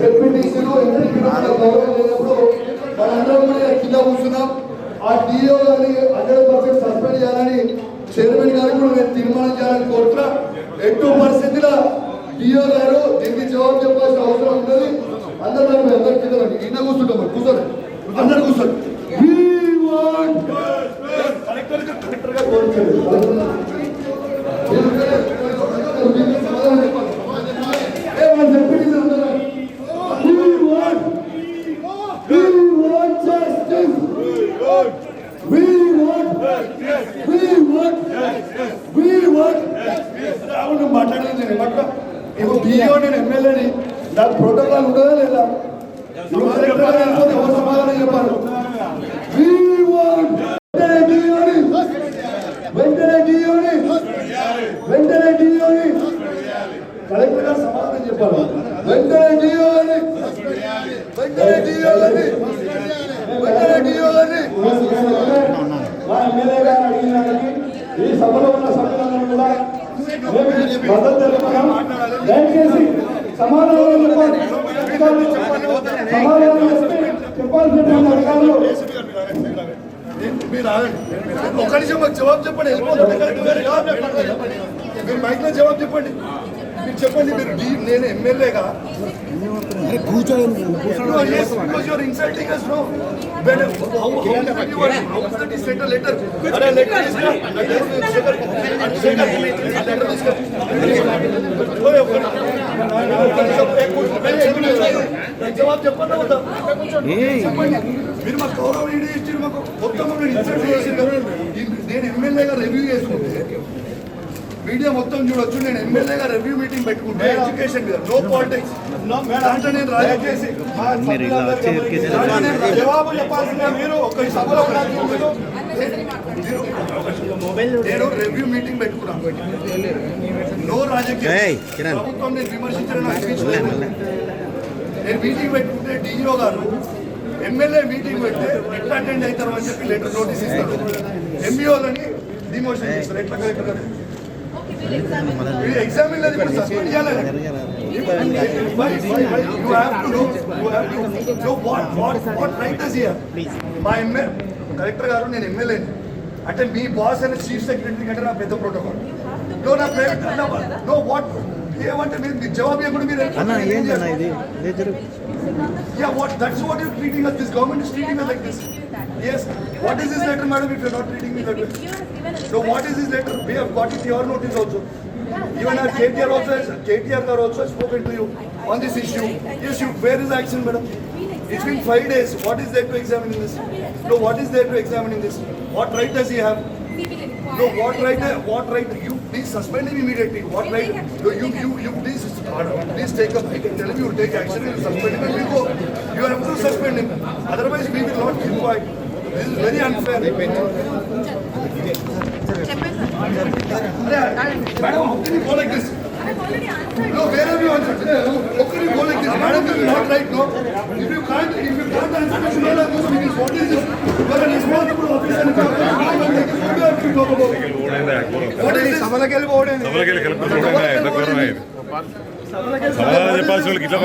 జెడ్పీటీసీలు ఎంపీటీసీలు గౌరవం లేనప్పుడు మనందరం కూడా కింద కూర్చున్నాం ఆ డిఓ గారిని హండ్రెడ్ పర్సెంట్ సస్పెండ్ చేయాలని చైర్మన్ గారికి కూడా నేను తీర్మానం చేయాలని కోరుతున్నా ఎటు పరిస్థితిలో డిఓ గారు దీనికి జవాబు చెప్పాల్సిన అవసరం ఉన్నది అందరూ మేము అందరి కింద. కింద కూర్చుంటాం. కూర్చోండి అందరు కూర్చోండి కలెక్టర్ కలెక్టర్గా కోరుతున్నాను. మీరు సమాధానం చెప్పాలి. ఏ మన జెడ్పీటీసీ అందరూ We want We want justice. We అవును మాట్లాడలేదు నేను. మాట్లా ఇప్పుడు డిఓ నేను ఎమ్మెల్యేని నాకు ప్రోటోకాల్ ఉండదా లేదా? ఎవరు సమాధానం చెప్పారు? వెంటనే డిఓని వెంటనే డిఓని కలెక్టర్ గారు సమాధానం చెప్పాలి వెంటనే డిఓని వెంటనే డిఓని వెంటనే డిఓని మా ఎమ్మెల్యే గారు అడిగిన దానికి ఈ సభలో ఉన్న సభ్యులందరూ కూడా మేము మద్దతు తెలుపుతున్నాం దయచేసి సమాధానం చెప్పాలి అధికారులు సమాధానం చెప్తే చెప్పాల్సినటువంటి అధికారులు. మీరు జవాబు చెప్పండి. వెళ్ళిపోతుంది మీరు మైక్లో జవాబు చెప్పండి. మీరు చెప్పండి మీరు డీ- నేను ఎమ్మెల్యేగా No, yes, because you're insulting us, no. When, how, how is that you are, how is that you sent a letter? अरे letter is क्या? Letter is क्या? Letter is क्या? ओए, ओए, एक मिनट, जवाब చెప్పండి అవుతా చెప్పండి మీరు మా గౌరవం ఏంటి ఇచ్చారు మాకు మొత్తం మీరు ఇన్సల్ట్ చేసింది నేను ఎమ్మెల్యేగా రివ్యూ చేసుకుంటే మీడియా మొత్తం చూడొచ్చు. నేను ఎమ్మెల్యేగా రివ్యూ మీటింగ్ పెట్టుకుంటే. ఎడ్యుకేషన్ మీద. నో పాలిటిక్స్ దాంట్లో నేను జవాబు చెప్పాల్సిన మీరు ఒక సభలో ఉండాల్సిన మీరు నేను రివ్యూ మీటింగ్ పెట్టుకున్నాను నో రాజకీయ. ప్రభుత్వం నేను విమర్శించడం నేను మీటింగ్ పెట్టుకుంటే డిఈఓ గారు ఎమ్మెల్యే మీటింగ్ పెడితే ఎట్లా అటెండ్ అవుతారు అని చెప్పి లెటర్ నోటీస్ ఇస్తారు. ఎంఈఓలని డిమోషన్ చేస్తారు. ఎట్లా కలెక్టర్ గారు? మీరు ఎగ్జామ్ లేదు ఇప్పుడు సస్పెండ్ చేయాలి? మా ఎమ్మె కలెక్టర్ గారు నేను ఎమ్మెల్యేని అంటే మీ బాస్ అనే చీఫ్ సెక్రటరీ కంటే నా పెద్ద ప్రోటోకాల్ నో నా ప్రైవేట్ నో వాట్ ఏమంటే మీరు మీ జవాబు ఇవ్వకుండా మీరు Yeah, what? That's what you're treating us. This government is treating us like this. Yes. What is this letter, madam? If you're not treating me that way. So what is this letter? We have got it your notice also. Even our KTR also has, KTR also also spoken to you on this issue. Yes, you, where is action, madam? It's been five days. What is there to examine in this? No, what is there to examine in this? What right does he have? No, what right, what right, you please suspend him immediately, what right, no, you, you, you please, uh, please take up, I can tell you, take action, you suspend him and we go. You have to suspend him, otherwise we will not keep quiet. This is very unfair. Madam, how can you go like this? No, where have you answered? How can you go like this? Madam, this is not right, no? If you can't, if you can't answer, you should not have those meetings. What is this? You are a responsible officer. If you have to talk about it, you have to talk about it. What is this? సభలకెళ్ళి కలుపుకుంటూ చెప్పాల్సిన వాళ్ళకి ఇట్లా